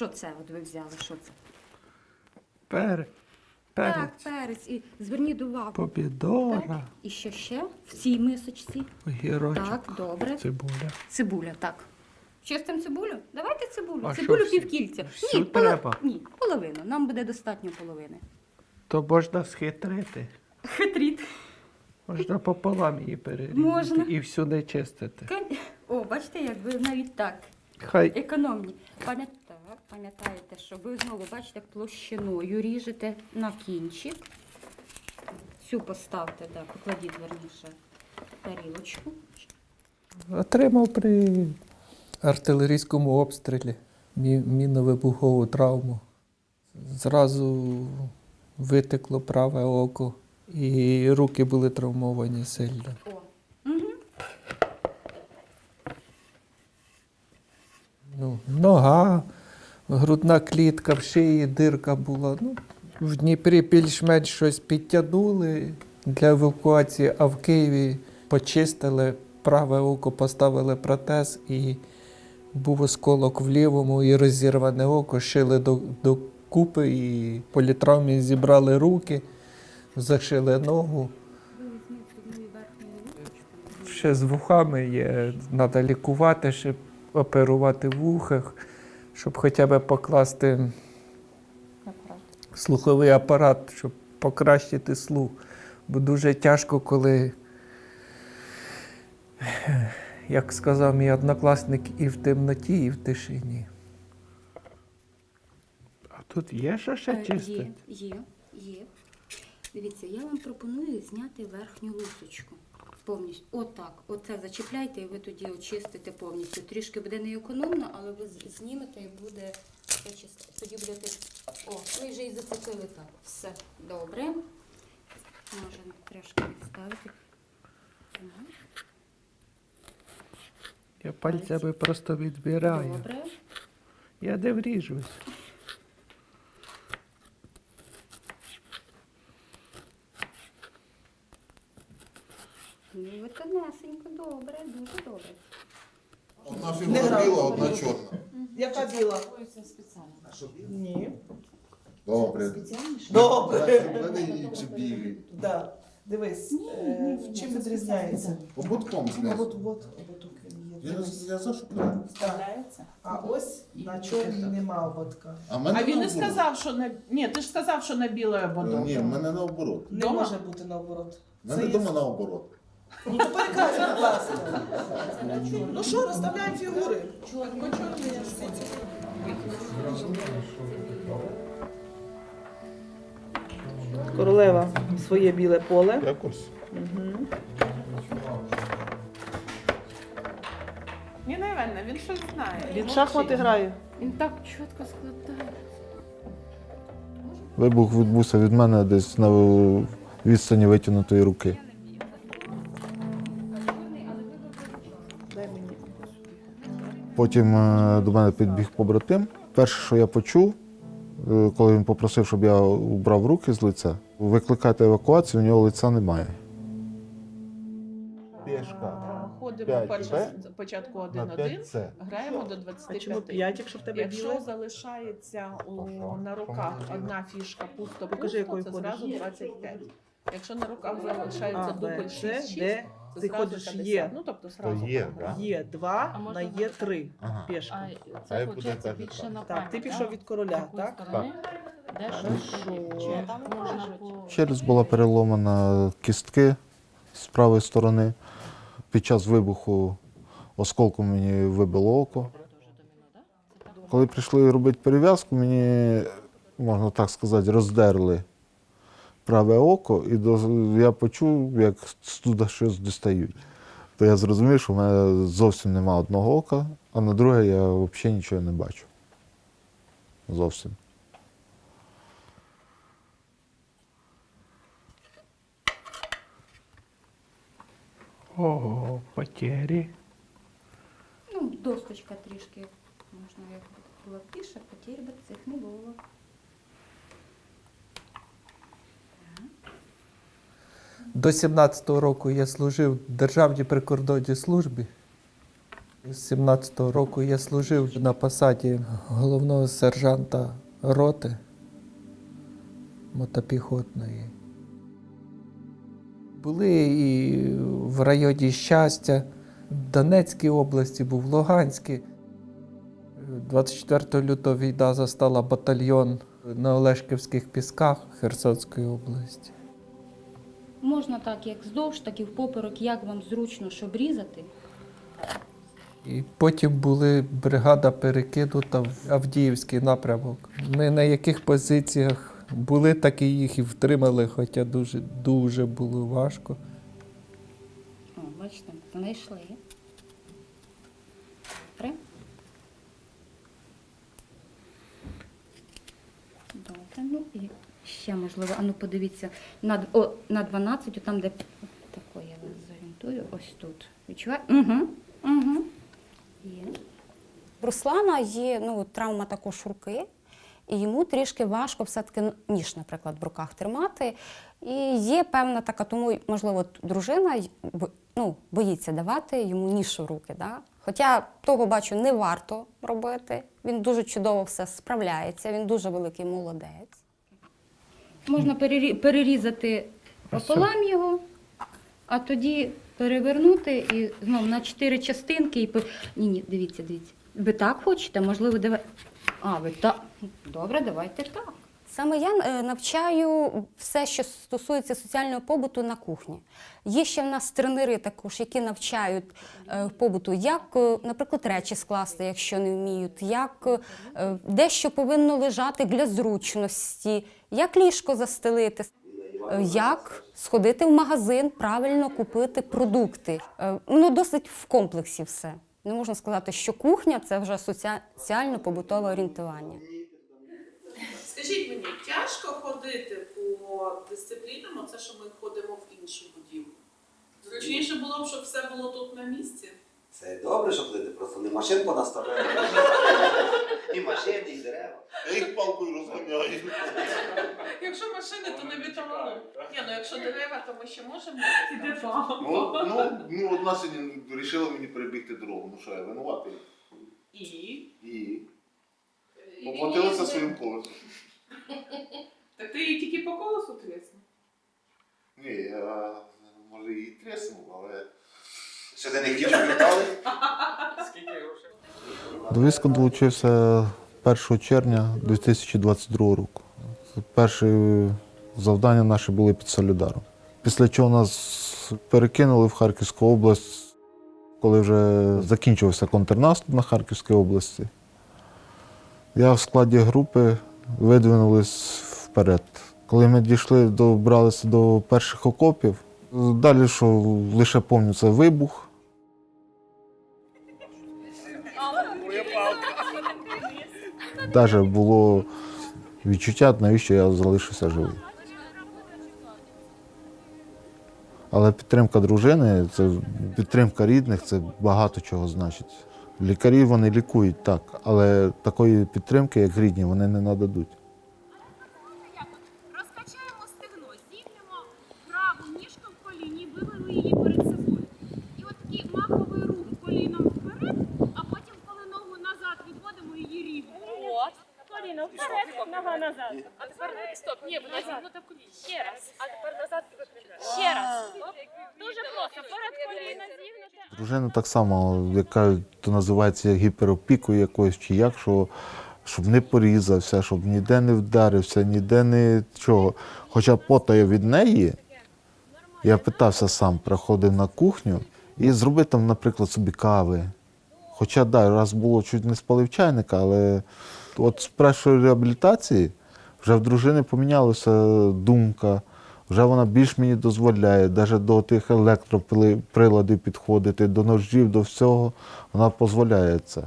Що це от ви взяли? Що це? Пер, Так, перець, перець. І зверніть увагу. помідора, І що ще в цій мисочці? огірочок, Так, добре. цибуля. Цибуля, так. Чистим цибулю? Давайте цибулю. А цибулю що півкільця. всю Ні, треба? Ні, половину. Нам буде достатньо половини. То можна схитрити. Хитріт. Можна пополам її перерізати Можна. і всю не чистити. О, бачите, як ви навіть так. Хай Економні. Так, Пам'ятаєте, що ви знову бачите площиною ріжете на кінчик. Цю поставте, так, покладіть верніше тарілочку. отримав при артилерійському обстрілі мі- мінно-вибухову травму. Зразу витекло праве око, і руки були травмовані сильно. О. Угу. Ну, нога, грудна клітка, в шиї дирка була. Ну, в Дніпрі більш-менш щось підтягнули для евакуації, а в Києві почистили праве око, поставили протез і був осколок в лівому і розірване око, шили до, до купи і по літравмі зібрали руки, зашили ногу. Ще з вухами є, треба лікувати, ще оперувати в вухах, щоб хоча б покласти слуховий апарат, щоб покращити слух. Бо дуже тяжко, коли, як сказав мій однокласник, і в темноті, і в тишині. А тут є що ще Е, чистити? Є, є, є. Дивіться, я вам пропоную зняти верхню лусочку. Повністю. Отак. Оце зачіпляйте, і ви тоді очистите повністю. Трішки буде не економно, але ви знімете і буде чисто. Тоді будете. О, ви вже і зацепили так. Все добре. Можемо трішки відставити. Я пальцями просто відбираю. Добре. Я не вріжусь. Ну, ви тонесенько, добре, дуже добре. Одна фігура біла, одна чорна. Яка біла? Ні. Добре. Добре. Мене інші білі. Да. Дивись, е, в чим відрізняється? Ободком А знизу. от ободок він є. Я, Дивись. я за що правильно? Так. А ось на чорній нема ободка. А в мене А він не наоборот. сказав, що на ні, ти ж сказав, що на біле Ну, ободок. Ні, в мене наоборот. Не Дома? може бути наоборот. В мене Це є- вдома наоборот. Ну то перекрась, будь ласка. Ну що, розставляємо фігури. Королева своє біле поле. Якось. Ні, не Іванна, він щось знає. Він в шахмати грає. Він так чітко складає. Вибух відбувся від мене десь на відстані витягнутої руки. Потім е, до мене підбіг побратим. Перше, що я почув, е, коли він попросив, щоб я убрав руки з лиця, викликати евакуацію, у нього лиця немає. Пішка Ходимо перше спочатку на 1-1, граємо до А чому 25. 5, якщо в тебе Якщо біле? залишається у, на руках одна фішка пусто Покажи, пусто, якою це ходиш. зразу 25. Якщо на руках залишається А, дубль Б, С, 6, Д, це ти зразу ходиш 50. Є. Ну, тобто зразу є, програв. Є 2 А можна на є вибрати? 3. Ага. Пішка. А Хай це буде виходить так, більше так. на Так, ти пішов від короля, так? Де що? Хорошо. Чи там можна по... Челюсть була переломана кістки з правої сторони. Під час вибуху осколком мені вибило око. Коли прийшли робити перев'язку, мені, можна так сказати, роздерли праве око, і до- я почув, як туди щось дістають. То я зрозумів, що в мене зовсім нема одного ока, а на друге я взагалі нічого не бачу. Зовсім. Ого, потері. Ну, досточка трішки можна як була тише, потір би цих не було. До 17-го року я служив в Державній прикордонній службі. З 17-го року я служив на посаді головного сержанта роти мотопіхотної. Були і в районі щастя, в Донецькій області, був Луганській. 24 лютого війна застала батальйон на Олешківських пісках Херсонської області. Можна так, як вздовж, так і впоперек, як вам зручно, щоб різати. І потім були бригада перекинута в Авдіївський напрямок. Ми на яких позиціях були, так і їх і втримали, хоча дуже, дуже було важко. О, бачите, знайшли. Добре. Добре, ну і ще можливо. А ну подивіться, на, о, на 12, там, де тако я вас зорієнтую, ось тут. Відчуває? Угу. Угу. Є. В Руслана є ну, травма також руки, і йому трішки важко все-таки ніж, наприклад, в руках тримати. І є певна така, тому, можливо, дружина ну, боїться давати йому ніж у руки. Да? Хоча того бачу, не варто робити. Він дуже чудово все справляється, він дуже великий молодець. Можна перері- перерізати пополам його, а тоді перевернути і знову на чотири частинки. І... по- Ні, ні, дивіться, дивіться. Ви так хочете? Можливо, давай. А, ви так. Добре, давайте так. Саме я е, навчаю все, що стосується соціального побуту на кухні. Є ще в нас тренери також, які навчають е, побуту, як, е, наприклад, речі скласти, якщо не вміють, як е, дещо повинно лежати для зручності, як ліжко застелити, як сходити в магазин, правильно купити продукти. Е, Ну, досить в комплексі все. Не можна сказати, що кухня це вже соціально-побутове орієнтування. Скажіть мені, тяжко ходити по дисциплінам, оце що ми ходимо в іншу будівлю? Зручніше було б, щоб все було тут на місці. Це добре, що ходити, просто не машин понаставляють. І машини, і дерева. Я їх палкою розганяю. Якщо машини, то не витягнуло. Ні, ну якщо дерева, то ми ще можемо. Ну, ну, ну одна сьогодні вирішила мені перебігти дорогу. Ну що, я винуватий. І. І поплатилася своїм колесом. Так ти її тільки по колесу тріснув? Ні, я може і треснув, але. Ти не хотів, щоб літали? До війська долучився 1 червня 2022 року. Перші завдання наші були під Солідаром. Після чого нас перекинули в Харківську область, коли вже закінчився контрнаступ на Харківській області. Я в складі групи видвинулись вперед. Коли ми дійшли, добралися до перших окопів, далі що лише пам'ятаю, це вибух. Навіть було відчуття, навіщо я залишився живий. Але підтримка дружини, це підтримка рідних, це багато чого значить. Лікарі вони лікують так, але такої підтримки, як рідні, вони не нададуть. Розкачаємо стегно, зігнемо праву ніжку в коліні, вивели її перед собою. І от такий маховий рух коліном вперед, а потім, коли ногу назад відводимо її рівно. От. Коліно вперед, нога назад. А тепер стоп, ні, вона зігнута в коліні. Ще раз. А тепер назад Ще раз. Дуже просто. Перед коліно зігнуте. Дружина так само, яка то називається гіперопікою якоюсь чи як, що щоб не порізався, щоб ніде не вдарився, ніде не чого. Хоча потає від неї, я питався сам, приходив на кухню і зробив там, наприклад, собі кави. Хоча да, раз було чуть не спалив чайника, але от з першої реабілітації вже в дружини помінялася думка. Вже вона більш мені дозволяє, навіть до тих електроприладів підходити, до ножів, до всього, вона дозволяє це.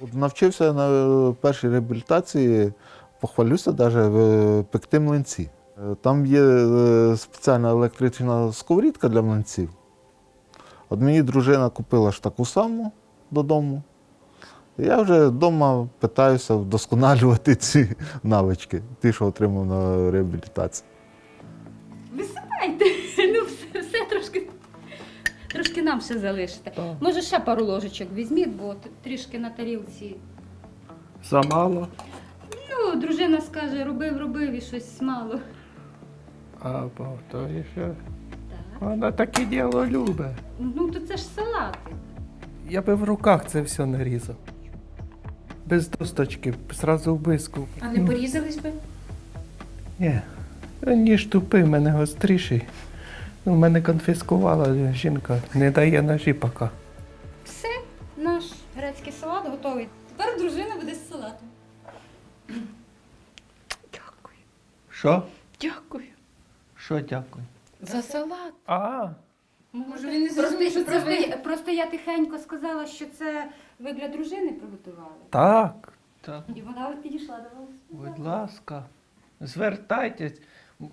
От навчився на першій реабілітації, похвалюся, навіть пекти млинці. Е, Там є е, спеціальна електрична сковорідка для млинців. От мені дружина купила ж таку саму додому. Я вже вдома питаюся вдосконалювати ці навички, ті, що отримав на реабілітації. Висипайте. Ну, все, все трошки, трошки нам ще залишите. Так. Може, ще пару ложечок візьміть, бо трішки на тарілці. Замало. Ну, дружина скаже, робив, робив і щось мало. А, бо то і ще. Так. Вона таке діло любить. Ну, то це ж салати. Я би в руках це все нарізав. Без досточки, зразу в биску. А не порізались би? Ні. Ніж тупий, в мене гостріший. У мене конфіскувала жінка, не дає ножі поки. Все, наш грецький салат готовий. Тепер дружина буде з салатом. Дякую. Що? Дякую. Що дякую? За салат. А, Може, він не просто, просто, я- просто я тихенько сказала, що це ви для дружини приготували. так. так. І вона от підійшла до вас. Будь ласка, звертайтесь.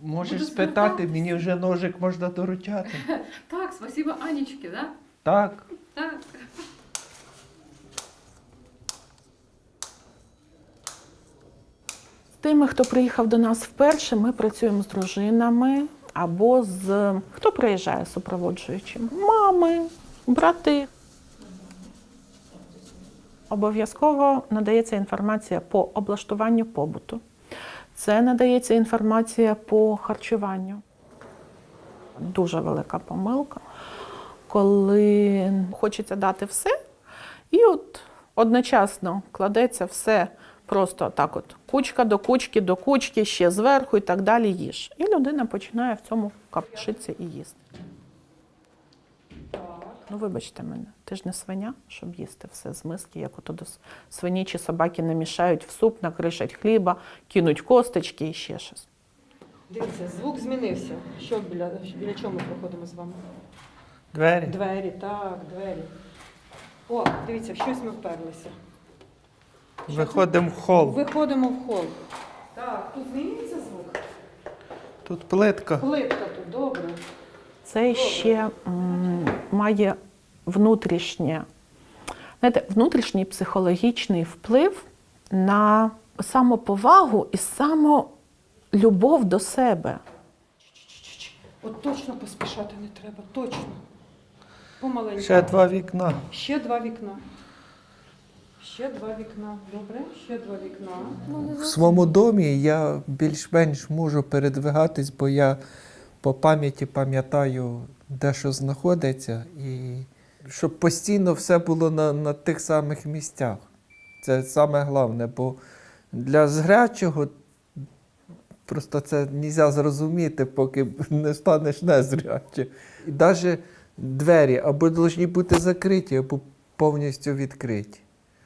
Можеш Буду спитати, звертатись. мені вже ножик можна доручати. Так, спасибо Анічки, да? Так. Так. З тими, хто приїхав до нас вперше, ми працюємо з дружинами або з хто приїжджає супроводжуючим? Мами, брати. Обов'язково надається інформація по облаштуванню побуту. Це надається інформація по харчуванню. Дуже велика помилка, коли хочеться дати все, і от одночасно кладеться все просто так: от кучка до кучки, до кучки, ще зверху і так далі їж. І людина починає в цьому капшитися і їсти. Ну, вибачте мене, ти ж не свиня, щоб їсти все з миски, як ото до свині чи собаки намішають в суп, накришать хліба, кинуть косточки і ще щось. Дивіться, звук змінився. Що біля, біля чого ми проходимо з вами? Двері. Двері, так, двері. О, дивіться, в щось ми вперлися. Виходимо в хол. Виходимо в хол. Так, тут змінюється звук. Тут плитка. Плитка тут, добре. Це ще м, має внутрішнє, знаєте, внутрішній психологічний вплив на самоповагу і самолюбов до себе. От точно поспішати не треба, точно. Помаленьку. Ще два вікна. Ще два вікна. Ще два вікна. Добре, ще два вікна. В своєму домі я більш-менш можу передвигатись, бо я по пам'яті пам'ятаю, де що знаходиться, і щоб постійно все було на, на тих самих місцях. Це саме головне, бо для зрячого просто це не можна зрозуміти, поки не станеш незрячим. І навіть двері або повинні бути закриті, або повністю відкриті.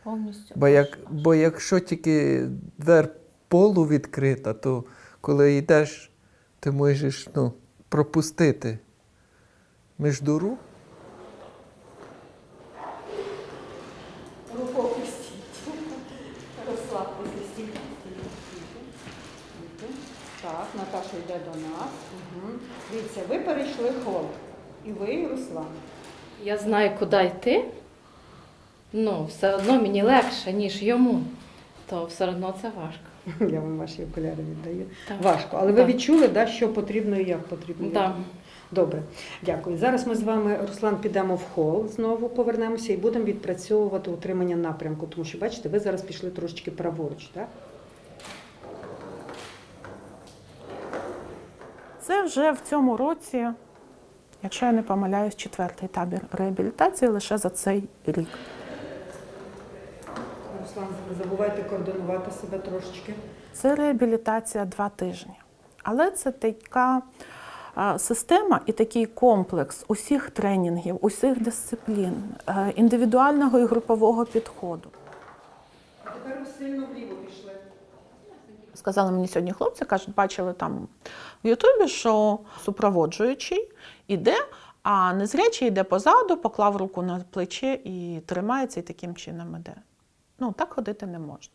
Повністю. Бо, як, бо якщо тільки двер полу відкрита, то коли йдеш, ти можеш ну, пропустити міждуру. Руку опустіть. Розслабтеся, стільки. Так, Наташа йде до нас. Угу. Дивіться, ви перейшли хол. І ви, і Руслан. Я знаю, куди йти. Ну, все одно мені легше, ніж йому. То все одно це важко. Я вам ваші окуляри віддаю. Так. Важко. Але ви Так. відчули, да, що потрібно і як потрібно. Так. Добре, дякую. Зараз ми з вами, Руслан, підемо в хол, знову повернемося і будемо відпрацьовувати утримання напрямку. Тому що, бачите, ви зараз пішли трошечки праворуч, так? Це вже в цьому році, якщо я не помиляюсь, четвертий табір реабілітації лише за цей рік. Руслан, не забувайте координувати себе трошечки. Це реабілітація два тижні. Але це така система і такий комплекс усіх тренінгів, усіх дисциплін, е, індивідуального і групового підходу. А тепер ви сильно вліво пішли. Сказали мені сьогодні хлопці, кажуть, бачили там в Ютубі, що супроводжуючий іде, а незрячий йде позаду, поклав руку на плече і тримається, і таким чином іде. Ну, так ходити не можна.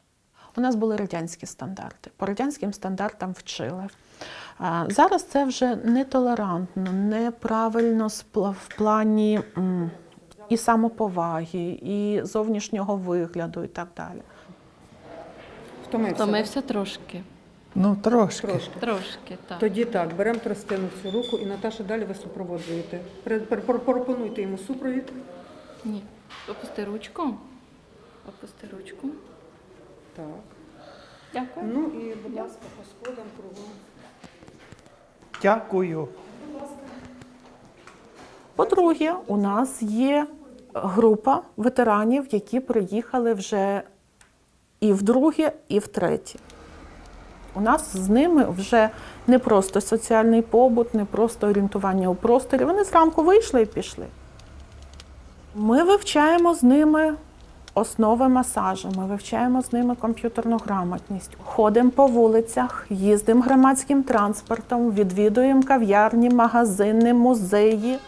У нас були радянські стандарти. По радянським стандартам вчили. А Зараз це вже нетолерантно, неправильно в плані і самоповаги, і зовнішнього вигляду, і так далі. Втомився. Втомився трошки. Ну, трошки. Трошки. Трошки, так. Тоді так, беремо тростину в цю руку і Наташа далі ви супроводжуєте. Пропонуйте йому супровід. Ні. Опусти ручку. Опусти ручку. Так. Дякую. Ну і, будь ласка, по сходам кругом. Дякую. По-друге, у нас є група ветеранів, які приїхали вже і вдруге, і втретє. У нас з ними вже не просто соціальний побут, не просто орієнтування у просторі. Вони зранку вийшли і пішли. Ми вивчаємо з ними основи масажу, ми вивчаємо з ними комп'ютерну грамотність, ходимо по вулицях, їздимо громадським транспортом, відвідуємо кав'ярні, магазини, музеї.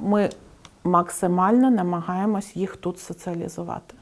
Ми максимально намагаємось їх тут соціалізувати.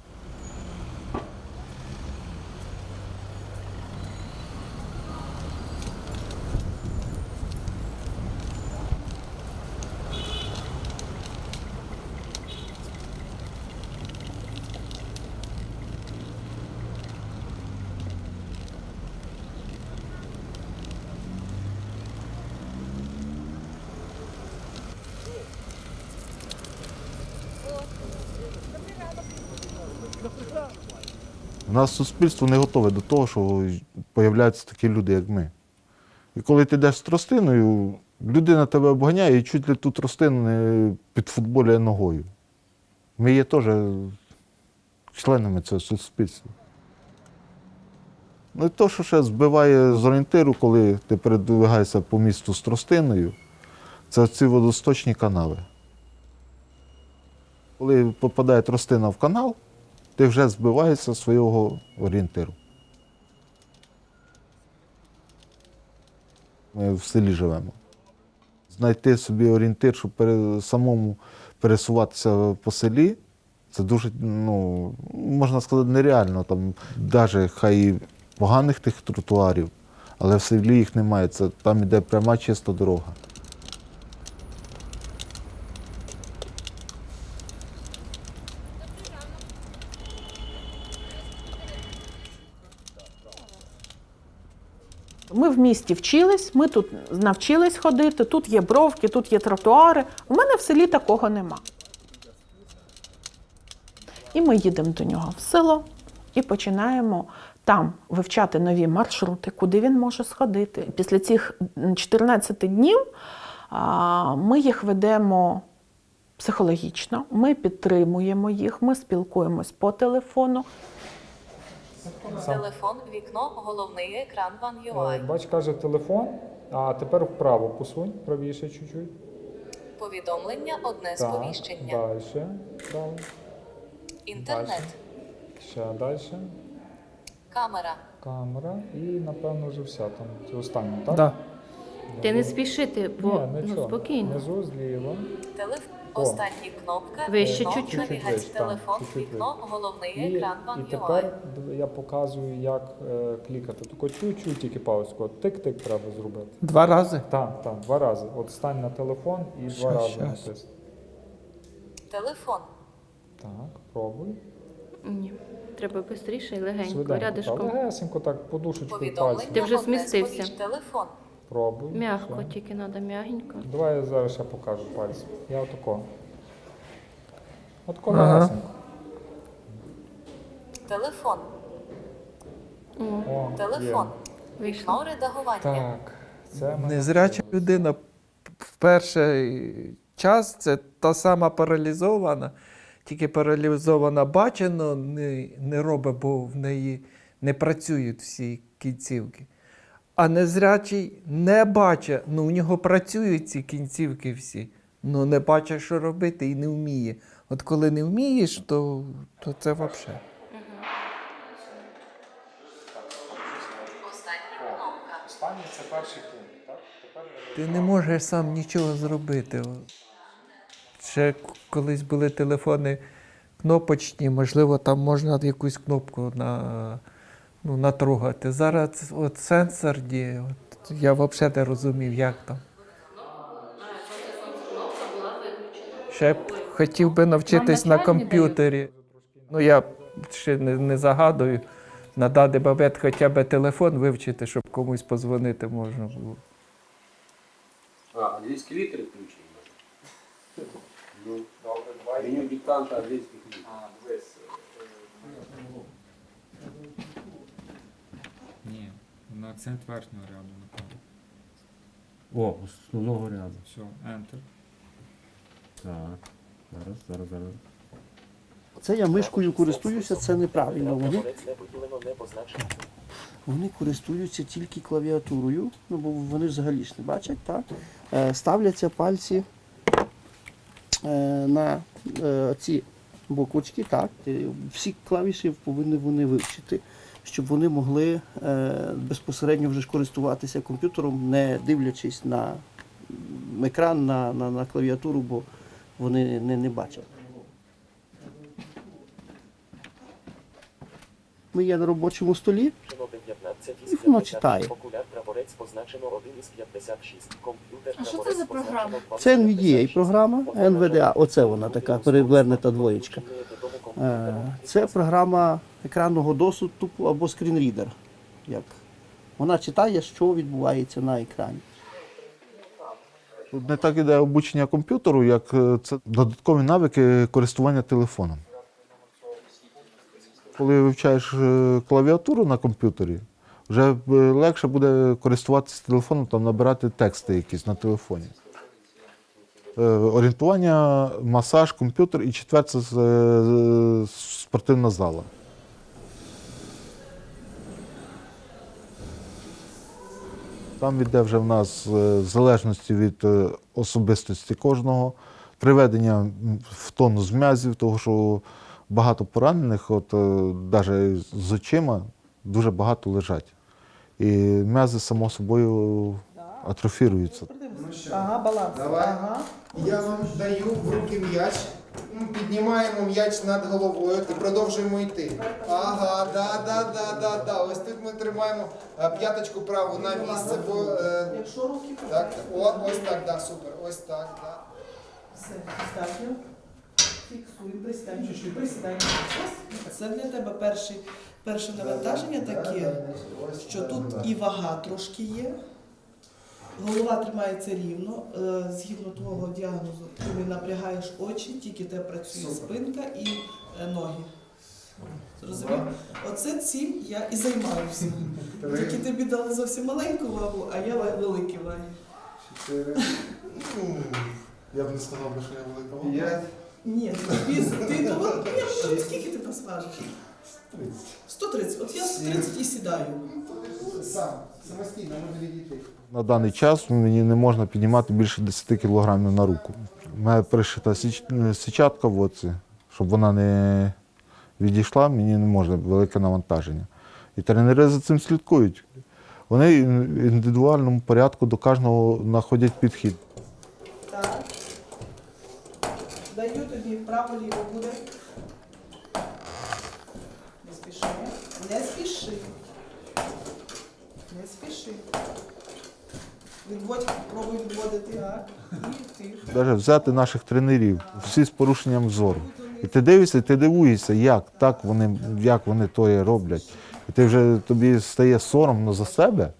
У нас суспільство не готове до того, що появляються такі люди, як ми. І коли ти йдеш з тростиною, людина тебе обганяє і чуть ли ту тростину підфутболює ногою. Ми є теж членами цього суспільства. Ну і то, що ще збиває з орієнтиру, коли ти передвигаєшся по місту з тростиною, це ці водосточні канави. Коли попадає тростина в канал, ти вже збиваєшся з свого орієнтиру. Ми в селі живемо. Знайти собі орієнтир, щоб самому пересуватися по селі, це дуже, ну, можна сказати, нереально. Там навіть хай і поганих тих тротуарів, але в селі їх немає. Це, там іде пряма чиста дорога. Місті вчились, ми тут навчились ходити, тут є бровки, тут є тротуари. У мене в селі такого нема. І ми їдемо до нього в село і починаємо там вивчати нові маршрути, куди він може сходити. Після цих 14 днів ми їх ведемо психологічно, ми підтримуємо їх, ми спілкуємось по телефону. Телефон, вікно, головний екран Ван Е, UI. Бач, каже телефон, а тепер вправо посунь, правіше чуть-чуть. Повідомлення, одне Так, сповіщення. далі. Право. Інтернет, Ще далі. камера, Камера і, напевно, вже все там. Це останнє, так? Да. Ти не спішити, бо Ні, ну, спокійно. Внизу зліва. телефон, О. остання кнопка, Вище вікно, чуть-чуть. так, телефон, чуть-чуть вікно, головний І, екран і UI. тепер я показую, як е, клікати. Тако чуть-чуть тільки. От Тик-тик треба зробити. Два рази. Так, так, два рази. От стань на телефон і два рази щас. натисни. Телефон, Так, пробуй. Ні. Треба швидше і легенько, Швиденько. Та рядишком. легесенько так, подушечкою повідомлення, пальцем. Ти вже одне змістився. Телефон, Пробуй. М'ягко, Все. тільки треба м'ягенько. Давай я зараз ще покажу пальцем. Я отако. Отако Ага. легесенько. телефон, О, телефон, Є. вікно редагування, Так. Це Незряча людина в перший час це та сама паралізована, тільки паралізована але не, не робить, бо в неї не працюють всі кінцівки. А незрячий не бачить, ну в нього працюють ці кінцівки всі, ну не бачить, що робити і не вміє. От коли не вмієш, то, то це взагалі. Останній це перший пункт, так? Ти не можеш сам нічого зробити. Ще колись були телефони кнопочні, можливо, там можна якусь кнопку на, ну, натрогати. Зараз от сенсорні, от, я взагалі не розумів, як там. Ще б хотів би навчитись на комп'ютері. Ну, я ще не, не загадую. на даний момент хоча б телефон вивчити, щоб комусь позвонити можна було. А, англійські літери включені. Ну, меню диктанта на акцент верхнього ряду, напевно. О, основного ряду. Все, Enter. Так. Зараз, зараз, зараз. Це я мишкою користуюся, це неправильно. Вони, вони користуються тільки клавіатурою, ну бо вони взагалі ж не бачать, так? Е, ставляться пальці е, на е, ці бокочки, так. Всі клавіші повинні вони вивчити, щоб вони могли е, безпосередньо вже ж користуватися комп'ютером, не дивлячись на екран, на, на, на клавіатуру, бо вони не, не бачать. Ми є на робочому столі, і воно читає. А що це за програма? Це NVDA програма, NVDA, оце вона така перевернута двоєчка. Е, Це програма екранного доступу або скрінрідер. Як. Вона читає, що відбувається на екрані. Тут не так іде обучення комп'ютеру, як е, це додаткові навики користування телефоном. Коли вивчаєш е, клавіатуру на комп'ютері, вже е, легше буде користуватися телефоном, там набирати тексти якісь на телефоні. Е, Орієнтування, масаж, комп'ютер і четверте спортивна зала. Там йде вже в нас е, в залежності від е, особистості кожного, приведення в тонус м'язів, тому що багато поранених, от навіть з очима, дуже багато лежать. І м'язи само собою атрофіруються. Ага, баланс. Давай. Ага. Я вам даю в руки м'яч. М, Піднімаємо м'яч над головою і продовжуємо йти. Ага, да, да, да, да, да. Ось тут ми тримаємо е, п'яточку праву на місце, бо е, Якщо руки так, о, ось так, да, супер, ось так, да. все достатньо. Фіксуй, пристань, чуть-чуть. Ось. Це для тебе перший, перше навантаження таке, що тут і вага трошки є. Голова тримається рівно, е, згідно твого діагнозу, ти не напрягаєш очі, тільки те працює спинка і е, ноги. Зрозумів? Оце цим я і займаюся. Тільки тобі дали зовсім маленьку вагу, а я великі ваги. Чотири. Ну, Я б не сказав, що я велика вага. П'ять. Ні, тобі ти думав, скільки ти там зважиш? 130. От я 130 і сідаю. Сам, самостійно можна відійти. На даний час мені не можна піднімати більше 10 кг на руку. У мене пришита січ- січатка в оці, щоб вона не відійшла, мені не можна велике навантаження. І тренери за цим слідкують. Вони в індивідуальному порядку до кожного знаходять підхід. Так. Даю тобі право-ліво буде. Не спіши. Не спіши. Спіши. Відводь, пробуй відводити. Так. І ти. Навіть взяти наших тренерів, всі з порушенням зору. І ти дивишся, і ти дивуєшся, як так вони, як вони то роблять. І ти вже тобі стає соромно за себе,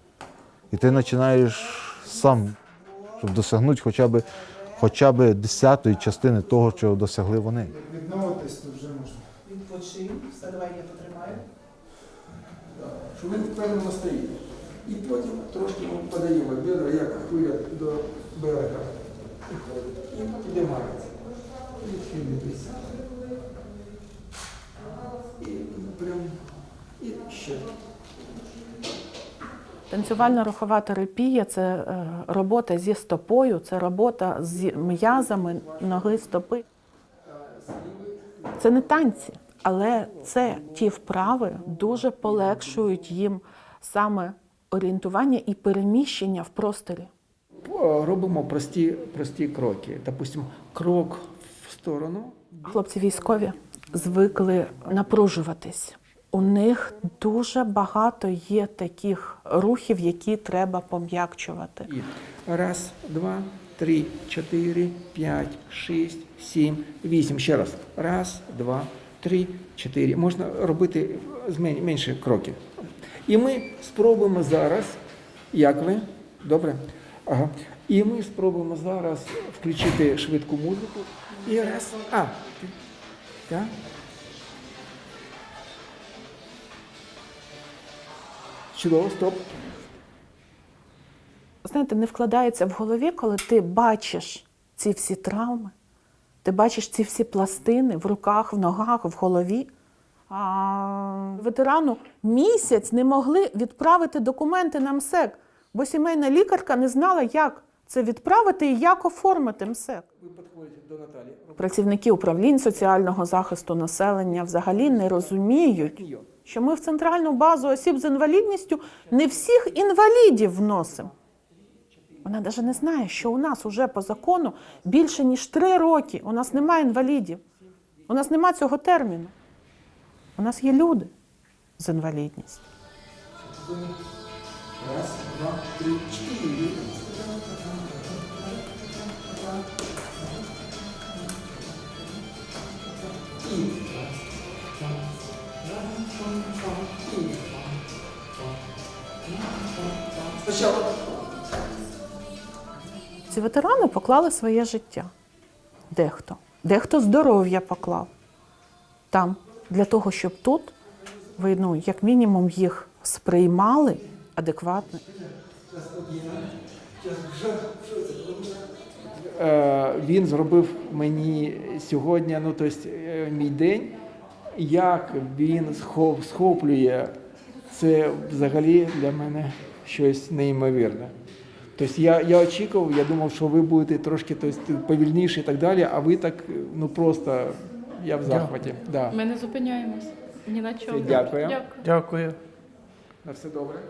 і ти починаєш сам, щоб досягнути хоча б, хоча б десятої частини того, чого досягли вони. Відновитись то вже можна. Відпочинь. Все, давай я потримаю. Щоб він впевнено стоїть. І потім трошки подаємо бедра, як хвиля до берега. І підіймається. І. І прям, і ще. Танцювальна рухова терапія це е, робота зі стопою, це робота з м'язами ноги стопи. Це не танці, але це ті вправи дуже полегшують їм саме орієнтування і переміщення в просторі. Робимо прості, прості кроки. Допустимо, крок в сторону. Хлопці військові звикли напружуватись. У них дуже багато є таких рухів, які треба пом'якчувати. Раз, два, три, чотири, п'ять, шість, сім, вісім. Ще раз. Раз, два, три, чотири. Можна робити менше кроків. І ми спробуємо зараз. Як ви? Добре? Ага. І ми спробуємо зараз включити швидку музику. І раз. А. Так. Чудово, стоп. знаєте, не вкладається в голові, коли ти бачиш ці всі травми, ти бачиш ці всі пластини в руках, в ногах, в голові. А ветерану місяць не могли відправити документи на МСЕК, бо сімейна лікарка не знала, як це відправити і як оформити МСЕК. Ви підходите до Наталі. Працівники управлінь соціального захисту населення взагалі не розуміють, що ми в центральну базу осіб з інвалідністю не всіх інвалідів вносимо. Вона навіть не знає, що у нас уже по закону більше ніж три роки. У нас немає інвалідів. У нас немає цього терміну. У нас є люди з інвалідністю. Раз, два, три, чотири. Ці ветерани поклали своє життя. Дехто. Дехто здоров'я поклав там, для того, щоб тут ви, ну, як мінімум, їх сприймали адекватно. Е, Він зробив мені сьогодні, ну тобто е, мій день, як він схоп- схоплює це взагалі для мене щось неймовірне. Тобто я, я очікував, я думав, що ви будете трошки тобто, повільніше і так далі, а ви так ну просто я в захваті. Да. Ми не зупиняємось. Ні на чому. Дякую. Дякую. Дякую. На все добре. –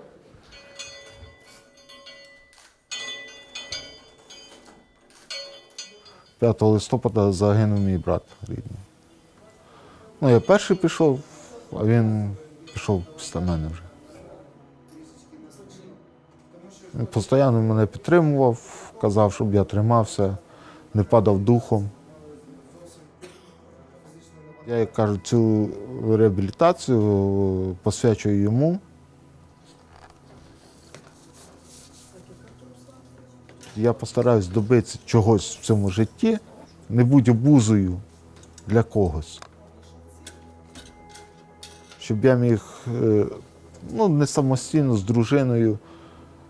5 листопада загинув мій брат рідний. Ну, я перший пішов, а він пішов після мене вже. Він постійно мене підтримував, казав, щоб я тримався, не падав духом. Я, як кажуть, цю реабілітацію посвячую йому. Я постараюсь добитися чогось в цьому житті, не будь обузою для когось. Щоб я міг е, ну, не самостійно з дружиною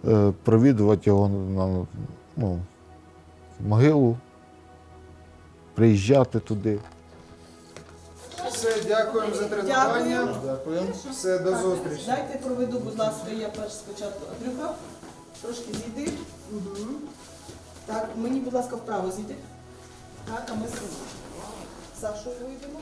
е, провідувати його на ну, могилу, приїжджати туди. Дякуємо за тренування. Дякуємо. Все, до зустрічі. Дайте проведу, будь ласка, я перш спочатку Андрюха. Трошки зійди. Угу. Так, мені, будь ласка, вправо зійди. Так, а ми з Сашою вийдемо.